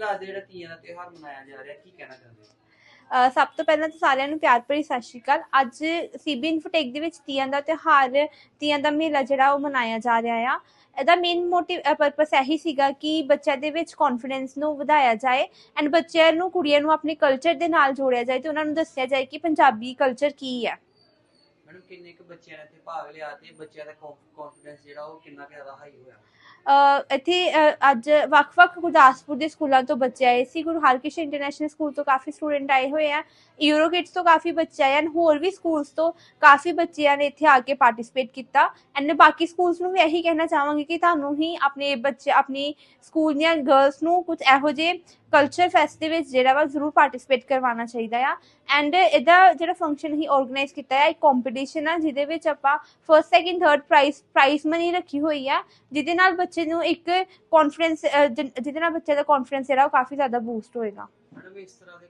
ਪਹਿਲਾਂ ਅੱਜ ਜਿਹੜਾ ਤੀਆਂ ਦਾ ਤਿਉਹਾਰ ਮਨਾਇਆ ਜਾ ਰਿਹਾ, ਕੀ ਕਹਿਣਾ ਚਾਹੁੰਦੇ ਹੋ? ਸਭ ਤੋਂ ਪਹਿਲਾਂ ਤਾਂ ਸਾਰਿਆਂ ਨੂੰ ਪਿਆਰ ਭਰੀ ਸਤਿ ਸ਼੍ਰੀ ਅਕਾਲ। ਅੱਜ ਸੀਬੀ ਇਨਫੋਟੈਕ ਦੇ ਵਿੱਚ ਤੀਆਂ ਦਾ ਤਿਉਹਾਰ, ਤੀਆਂ ਦਾ ਮੇਲਾ ਜਿਹੜਾ ਉਹ ਮਨਾਇਆ ਜਾ ਰਿਹਾ ਆ। ਇਹਦਾ ਮੇਨ ਮੋਟਿਵ ਪਰਪਸ ਇਹੀ ਸੀਗਾ ਕਿ ਬੱਚਿਆਂ ਦੇ ਵਿੱਚ ਕੌਨਫੀਡੈਂਸ ਨੂੰ ਵਧਾਇਆ ਜਾਏ ਐਂਡ ਬੱਚਿਆਂ ਨੂੰ, ਕੁੜੀਆਂ ਨੂੰ ਆਪਣੇ ਕਲਚਰ ਦੇ ਨਾਲ ਜੋੜਿਆ ਜਾਏ ਤੇ ਉਹਨਾਂ ਨੂੰ ਦੱਸਿਆ ਜਾਏ ਕਿ ਪੰਜਾਬੀ ਕਲਚਰ ਕੀ ਹੈ। ਕਿੰਨੇ ਕੁ ਬੱਚਿਆਂ ਨੇ ਇੱਥੇ ਭਾਗ ਲਿਆ ਤੇ ਬੱਚਿਆਂ ਦਾ ਕੌਨਫੀਡੈਂਸ ਜਿਹੜਾ ਉਹ ਕਿੰਨਾ ਕੁ ਜ਼ਿਆਦਾ ਹਾਈ ਹੋਇਆ? ਇੱਥੇ ਅੱਜ ਵੱਖ-ਵੱਖ ਗੁਰਦਾਸਪੁਰ ਦੇ ਸਕੂਲਾਂ ਤੋਂ ਬੱਚੇ ਆਏ ਸੀ। ਗੁਰੂ ਹਰਕ੍ਰਿਸ਼ਨ ਇੰਟਰਨੈਸ਼ਨਲ ਸਕੂਲ ਤੋਂ ਕਾਫੀ ਸਟੂਡੈਂਟ ਆਏ ਹੋਏ ਆ। ਯੂਰੋ ਕਿਡਸ ਤੋਂ ਕਾਫੀ ਬੱਚੇ ਆਏ ਹਨ ਹੋਰ ਵੀ ਸਕੂਲਸ ਤੋਂ ਕਾਫੀ ਬੱਚਿਆਂ ਨੇ ਇੱਥੇ ਆ ਕੇ ਪਾਰਟਿਸਿਪੇਟ ਕੀਤਾ। ਐਂਡ ਬਾਕੀ ਸਕੂਲਸ ਨੂੰ ਵੀ ਇਹੀ ਕਹਿਣਾ ਚਾਹਾਂਗੀ ਕਿ ਤੁਹਾਨੂੰ ਹੀ ਆਪਣੇ ਬੱਚੇ, ਆਪਣੀ ਸਕੂਲ ਦੀਆਂ ਗਰਲਸ ਨੂੰ ਕੁਝ ਇਹੋ ਜਿਹੇ ਕਲਚਰ ਫੈਸਟ ਦੇ ਵਿੱਚ ਜਿਹੜਾ ਵਾ ਜ਼ਰੂਰ ਪਾਰਟਿਸਿਪੇਟ ਕਰਵਾਉਣਾ ਚਾਹੀਦਾ ਆ। ਐਂਡ ਇਹਦਾ ਜਿਹੜਾ ਫੰਕਸ਼ਨ ਹੀ ਆਰਗੇਨਾਈਜ਼ ਕੀਤਾ ਹੈ ਇੱਕ ਕੰਪੀਟੀਸ਼ਨ ਆ, ਜਿਹਦੇ ਵਿੱਚ ਆਪਾਂ first second third prize prize money ਰੱਖੀ ਹੋਈ ਆ, ਜਿਹਦੇ ਨਾਲ ਬੱਚੇ ਨੂੰ ਇੱਕ ਕੌਨਫੀਡੈਂਸ ਜਿਹਦੇ ਨਾਲ ਬੱਚੇ ਦਾ ਕੌਨਫੀਡੈਂਸ ਜਿਹੜਾ ਉਹ ਕਾਫੀ ਜ਼ਿਆਦਾ ਬੂਸਟ ਹੋਏਗਾ। ਮੈਡਮ ਇਸ ਤਰ੍ਹਾਂ ਦੇ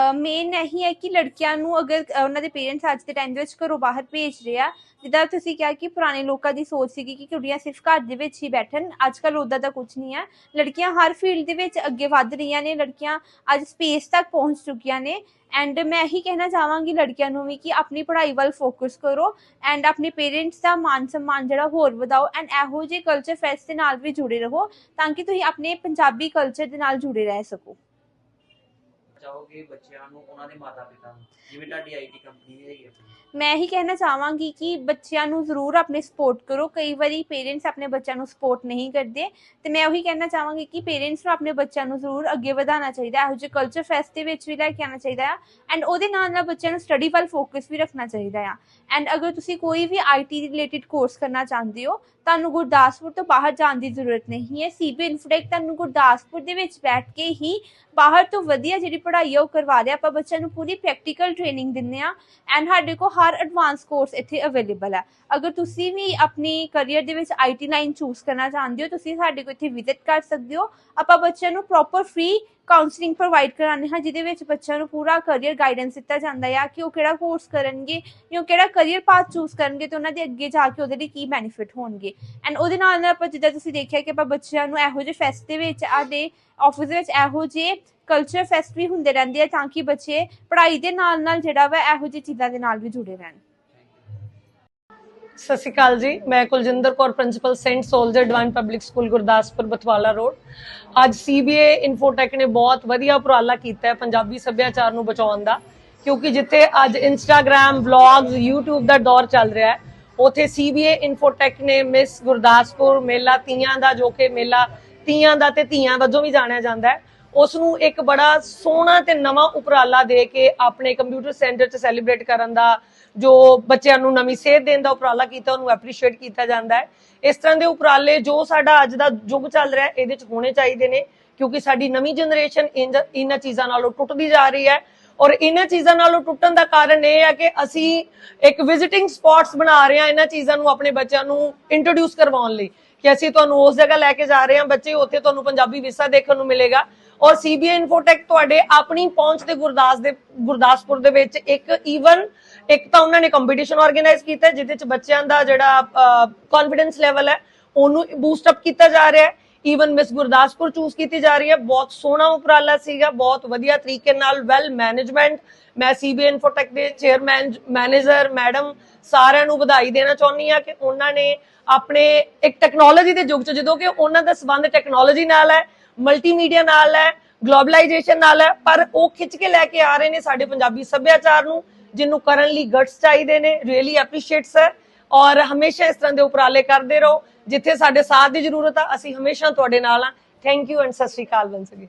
ਮੇਨ ਇਹੀ ਹੈ ਕਿ ਲੜਕੀਆਂ ਨੂੰ ਅਗਰ ਉਹਨਾਂ ਦੇ ਪੇਰੈਂਟਸ ਅੱਜ ਦੇ ਟਾਈਮ ਦੇ ਵਿੱਚ ਘਰੋਂ ਬਾਹਰ ਭੇਜ ਰਹੇ ਆ, ਜਿੱਦਾਂ ਤੁਸੀਂ ਕਿਹਾ ਕਿ ਪੁਰਾਣੇ ਲੋਕਾਂ ਦੀ ਸੋਚ ਸੀਗੀ ਕਿ ਕੁੜੀਆਂ ਸਿਰਫ ਘਰ ਦੇ ਵਿੱਚ ਹੀ ਬੈਠਣ ਅੱਜ ਕੱਲ ਉਦਾਂ ਦਾ ਕੁਝ ਨਹੀਂ ਹੈ ਲੜਕੀਆਂ ਹਰ ਫੀਲਡ ਦੇ ਵਿੱਚ ਅੱਗੇ ਵੱਧ ਰਹੀਆਂ ਨੇ, ਲੜਕੀਆਂ ਅੱਜ ਸਪੇਸ ਤੱਕ ਪਹੁੰਚ ਚੁੱਕੀਆਂ ਨੇ। ਐਂਡ ਮੈਂ ਇਹੀ ਕਹਿਣਾ ਚਾਹਾਂਗੀ ਲੜਕੀਆਂ ਨੂੰ ਵੀ ਕਿ ਆਪਣੀ ਪੜ੍ਹਾਈ ਵੱਲ ਫੋਕਸ ਕਰੋ ਐਂਡ ਆਪਣੇ ਪੇਰੈਂਟਸ ਦਾ ਮਾਨ ਸਨਮਾਨ ਜਿਹੜਾ ਹੋਰ ਵਧਾਓ ਐਂਡ ਇਹੋ ਜਿਹੇ ਕਲਚਰ ਫੈਸਟ ਦੇ ਨਾਲ ਵੀ ਜੁੜੇ ਰਹੋ ਤਾਂ ਕਿ ਤੁਸੀਂ ਆਪਣੇ ਪੰਜਾਬੀ ਕਲਚਰ ਦੇ ਨਾਲ ਜੁੜੇ ਰਹਿ ਸਕੋ। ਚਾਹੋਗੇ ਬੱਚਿਆਂ ਨੂੰ, ਉਹਨਾਂ ਦੇ ਮਾਤਾ ਪਿਤਾ ਨੂੰ? ਜਿਵੇਂ ਤੁਹਾਡੀ ਆਈਟੀ ਕੰਪਨੀ ਵੀ ਹੈਗੀ ਆਪਣੀ। ਮੈਂ ਇਹੀ ਕਹਿਣਾ ਚਾਹਾਂਗੀ ਕਿ ਬੱਚਿਆਂ ਨੂੰ ਜ਼ਰੂਰ ਆਪਣੇ ਸਪੋਰਟ ਕਰੋ। ਕਈ ਵਾਰੀ ਪੇਰੈਂਟਸ ਆਪਣੇ ਬੱਚਿਆਂ ਨੂੰ ਸਪੋਰਟ ਨਹੀਂ ਕਰਦੇ। ਤੇ ਮੈਂ ਉਹੀ ਕਹਿਣਾ ਚਾਹਾਂਗੀ ਕਿ ਪੇਰੈਂਟਸ ਨੂੰ ਆਪਣੇ ਬੱਚਿਆਂ ਨੂੰ ਜ਼ਰੂਰ ਅੱਗੇ ਵਧਾਉਣਾ ਚਾਹੀਦਾ। ਹੈ ਇਹੋ ਜਿਹੇ ਕਲਚਰ ਫੈਸਟ ਦੇ ਵਿੱਚ ਵੀ ਲੈ ਕੇ ਆਉਣਾ ਚਾਹੀਦਾ ਆ। ਐਂਡ ਉਹਦੇ ਨਾਲ ਨਾਲ ਬੱਚਿਆਂ ਨੂੰ ਸਟੱਡੀ ਵੱਲ ਫੋਕਸ ਵੀ ਰੱਖਣਾ ਚਾਹੀਦਾ ਆ। ਐਂਡ ਅਗਰ ਤੁਸੀਂ ਕੋਈ ਵੀ ਆਈਟੀ ਰਿਲੇਟਡ ਕੋਰਸ ਕਰਨਾ ਚਾਹੁੰਦੇ ਹੋ, ਤੁਹਾਨੂੰ ਗੁਰਦਾਸਪੁਰ ਤੋਂ ਬਾਹਰ ਜਾਣ ਦੀ ਜ਼ਰੂਰਤ ਨਹੀਂ ਹੈ। ਸੀਬੀ ਇਨਫੋਟੈਕ ਤੁਹਾਨੂੰ ਗੁਰਦਾਸਪੁਰ ਦੇ ਵਿੱਚ ਬੈਠ ਕੇ ਹੀ ਬਾਹਰ ਤੋਂ ਵਧੀਆ ਜਿਹੜੀ ਪੜ੍ਹਾਈ ਪੜ੍ਹਾਈ ਉਹ ਕਰਵਾ ਰਿਹਾ ਆਪਾਂ ਬੱਚਿਆਂ ਨੂੰ ਪੂਰੀ ਪ੍ਰੈਕਟੀਕਲ ਟ੍ਰੇਨਿੰਗ ਦਿੰਦੇ ਆ ਐਂਡ ਸਾਡੇ ਕੋਲ ਹਰ ਐਡਵਾਂਸ ਕੋਰਸ ਇੱਥੇ ਅਵੇਲੇਬਲ ਹੈ। ਅਗਰ ਤੁਸੀਂ ਵੀ ਆਪਣੀ ਕੈਰੀਅਰ ਦੇ ਵਿੱਚ ਆਈਟੀ ਲਾਈਨ ਚੂਜ਼ ਕਰਨਾ ਚਾਹੁੰਦੇ ਹੋ, ਤੁਸੀਂ ਸਾਡੇ ਕੋਲ ਇੱਥੇ ਵਿਜ਼ਿਟ ਕਰ ਸਕਦੇ ਹੋ। ਆਪਾਂ ਬੱਚਿਆਂ ਨੂੰ ਪ੍ਰੋਪਰ ਫ੍ਰੀ ਕਾਉਂਸਲਿੰਗ ਪ੍ਰੋਵਾਈਡ ਕਰਾਉਂਦੇ ਹਾਂ, ਜਿਹਦੇ ਵਿੱਚ ਬੱਚਿਆਂ ਨੂੰ ਪੂਰਾ ਕੈਰੀਅਰ ਗਾਈਡੈਂਸ ਦਿੱਤਾ ਜਾਂਦਾ ਹੈ ਕਿ ਉਹ ਕਿਹੜਾ ਕੋਰਸ ਕਰਨਗੇ ਜਾਂ ਕਿਹੜਾ ਕੈਰੀਅਰ ਪਾਥ ਚੂਜ਼ ਕਰਨਗੇ ਤੇ ਉਹਨਾਂ ਦੇ ਅੱਗੇ ਜਾ ਕੇ ਉਹਦੇ ਲਈ ਕੀ ਬੈਨੀਫਿਟ ਹੋਣਗੇ। ਐਂਡ ਉਹਦੇ ਨਾਲ ਨਾਲ ਆਪਾਂ ਜਿੱਦਾਂ ਤੁਸੀਂ ਦੇਖਿਆ ਕਿ ਆਪਾਂ ਬੱਚਿਆਂ ਨੂੰ ਇਹੋ ਜਿਹੇ ਫੈਸਟ ਦੇ ਵਿੱਚ ਆ ਦੇ ਆਫਿਸ ਦੇ ਵਿੱਚ ਇਹੋ ਜਿਹੇ ਕਲਚਰ ਫੈਸਟ ਵੀ ਹੁੰਦੇ ਰਹਿੰਦੇ ਆ ਤਾਂ ਕਿ ਬੱਚੇ ਪੜ੍ਹਾਈ ਦੇ ਨਾਲ ਨਾਲ ਜਿਹੜਾ ਵਾ ਇਹੋ ਜਿਹੀ ਚੀਜ਼ਾਂ ਦੇ ਨਾਲ ਵੀ ਜੁੜੇ ਰਹਿਣ। ਸਤਿ ਸ਼੍ਰੀ ਅਕਾਲ ਜੀ, ਮੈਂ Kuljinder Kaur principal saint soldier divine public school Gurdaspur, Bathwala road ਅੱਜ ਸੀਬੀਏ ਇਨਫੋਟੈਕ ਨੇ ਬਹੁਤ ਵਧੀਆ ਉਪਰਾਲਾ ਕੀਤਾ ਹੈ ਪੰਜਾਬੀ ਸੱਭਿਆਚਾਰ ਨੂੰ ਬਚਾਉਣ ਦਾ, ਕਿਉਂਕਿ ਜਿੱਥੇ ਅੱਜ ਇੰਸਟਾਗ੍ਰam ਵਲੌਗਸ YouTube ਦਾ ਦੌਰ ਚੱਲ ਰਿਹਾ ਹੈ, ਉਥੇ ਸੀਬੀਏ ਇਨਫੋਟੈਕ ਨੇ ਮਿਸ ਗੁਰਦਾਸਪੁਰ, ਮੇਲਾ ਤੀਆਂ ਦਾ ਜੋ ਕਿ ਮੇਲਾ ਤੀਆਂ ਦਾ ਤੇ ਧੀਆਂ ਵਜੋਂ ਵੀ ਜਾਣਿਆ ਜਾਂਦਾ ਹੈ। ਉਸ ਨੂੰ ਇੱਕ ਬੜਾ ਸੋਹਣਾ ਤੇ ਨਵਾਂ ਉਪਰਾਲਾ ਦੇ ਕੇ ਆਪਣੇ ਕੰਪਿਊਟਰ ਸੈਂਟਰ 'ਚ ਸੈਲੀਬ੍ਰੇਟ ਕਰਨ ਦਾ, ਜੋ ਬੱਚਿਆਂ ਨੂੰ ਨਵੀਂ ਸੇਧ ਦੇਣ ਦਾ ਉਪਰਾਲਾ ਕੀਤਾ, ਉਹਨੂੰ ਐਪਰੀਸ਼ੀਏਟ ਕੀਤਾ ਜਾਂਦਾ ਹੈ। ਇਸ ਤਰ੍ਹਾਂ ਦੇ ਉਪਰਾਲੇ ਜੋ ਸਾਡਾ ਅੱਜ ਦਾ ਯੁੱਗ ਚੱਲ ਰਿਹਾ, ਇਹਦੇ 'ਚ ਹੋਣੇ ਚਾਹੀਦੇ ਨੇ, ਕਿਉਂਕਿ ਸਾਡੀ ਨਵੀਂ ਜਨਰੇਸ਼ਨ ਇਹਨਾਂ ਚੀਜ਼ਾਂ ਨਾਲੋਂ ਟੁੱਟਦੀ ਜਾ ਰਹੀ ਹੈ। ਔਰ ਇਹਨਾਂ ਚੀਜ਼ਾਂ ਨਾਲੋਂ ਟੁੱਟਣ ਦਾ ਕਾਰਨ ਇਹ ਹੈ ਕਿ ਅਸੀਂ ਇੱਕ ਵਿਜ਼ਿਟਿੰਗ ਸਪੌਟਸ ਬਣਾ ਰਹੇ ਹਾਂ ਇਹਨਾਂ ਚੀਜ਼ਾਂ ਨੂੰ ਆਪਣੇ ਬੱਚਿਆਂ ਨੂੰ ਇੰਟਰੋਡਿਊਸ ਕਰਵਾਉਣ ਲਈ। ਕਿ ਅਸੀਂ ਤੁਹਾਨੂੰ ਉਸ ਜਗ੍ਹਾ ਲੈ ਕੇ ਜਾ ਰਹੇ ਹਾਂ, ਬੱਚੇ, ਉੱਥੇ ਤੁਹਾਨੂੰ ਪੰਜਾਬੀ ਵਿਰਸਾ ਦੇਖਣ ਨੂੰ ਮਿਲੇਗਾ। ਔਰ ਸੀਬੀਆਈ ਇਨਫੋਟੈਕ ਤੁਹਾਡੇ ਆਪਣੀ ਪਹੁੰਚ ਦੇ ਗੁਰਦਾਸ ਦੇ, ਗੁਰਦਾਸਪੁਰ ਦੇ ਵਿੱਚ ਇੱਕ ਈਵਨ ਇੱਕ ਤਾਂ ਉਹਨਾਂ ਨੇ ਕੰਪੀਟੀਸ਼ਨ ਆਰਗੇਨਾਈਜ਼ ਕੀਤਾ, ਜਿਹਦੇ ਚ ਬੱਚਿਆਂ ਦਾ ਜਿਹੜਾ ਕੌਨਫੀਡੈਂਸ ਲੈਵਲ ਹੈ, ਉਹਨੂੰ ਬੂਸਟ ਅਪ ਕੀਤਾ ਜਾ ਰਿਹਾ ਹੈ। ਈਵਨ ਮਿਸ ਗੁਰਦਾਸਪੁਰ ਚੂਜ਼ ਕੀਤੀ ਜਾ ਰਹੀ ਹੈ। ਬਹੁਤ ਸੋਹਣਾ ਉਪਰਾਲਾ ਸੀਗਾ, ਬਹੁਤ ਵਧੀਆ ਤਰੀਕੇ ਨਾਲ ਵੈਲ ਮੈਨੇਜਮੈਂਟ ਮੈਂ ਸੀਬੀਆਈ ਇਨਫੋਟੈਕ ਦੇ ਚੇਅਰਮੈਨ ਮੈਨੇਜਰ ਮੈਡਮ ਸਾਰਿਆਂ ਨੂੰ ਵਧਾਈ ਦੇਣਾ ਚਾਹੁੰਦੀ ਆ ਕਿ ਉਹਨਾਂ ਨੇ ਆਪਣੇ ਇੱਕ ਟੈਕਨੋਲੋਜੀ ਦੇ ਯੁੱਗ ਚ, ਜਦੋਂ ਕਿ ਉਹਨਾਂ ਦਾ ਸਬੰਧ ਟੈਕਨੋਲੋਜੀ ਨਾਲ ਹੈ ਮਲਟੀਮੀਡੀਆ ਨਾਲ ਹੈ, ਗਲੋਬਲਾਈਜੇਸ਼ਨ ਨਾਲ ਹੈ, ਪਰ ਉਹ ਖਿੱਚ ਕੇ ਲੈ ਕੇ ਆ ਰਹੇ ਨੇ ਸਾਡੇ ਪੰਜਾਬੀ ਸੱਭਿਆਚਾਰ ਨੂੰ, ਜਿਹਨੂੰ ਕਰਨ ਲਈ ਗਟਸ ਚਾਹੀਦੇ ਨੇ ਰੀਅਲੀ ਐਪਰੀਸ਼ੀਏਟ ਸਰ ਔਰ ਹਮੇਸ਼ਾ ਇਸ ਤਰ੍ਹਾਂ ਦੇ ਉਪਰਾਲੇ ਕਰਦੇ ਰਹੋ, ਜਿੱਥੇ ਸਾਡੇ ਸਾਥ ਦੀ ਜ਼ਰੂਰਤ ਆ, ਅਸੀਂ ਹਮੇਸ਼ਾ ਤੁਹਾਡੇ ਨਾਲ ਆ ਥੈਂਕ ਯੂ ਐਂਡ ਸਤਿ ਸ਼੍ਰੀ ਅਕਾਲ ਵੰਸ ਅਗੇਨ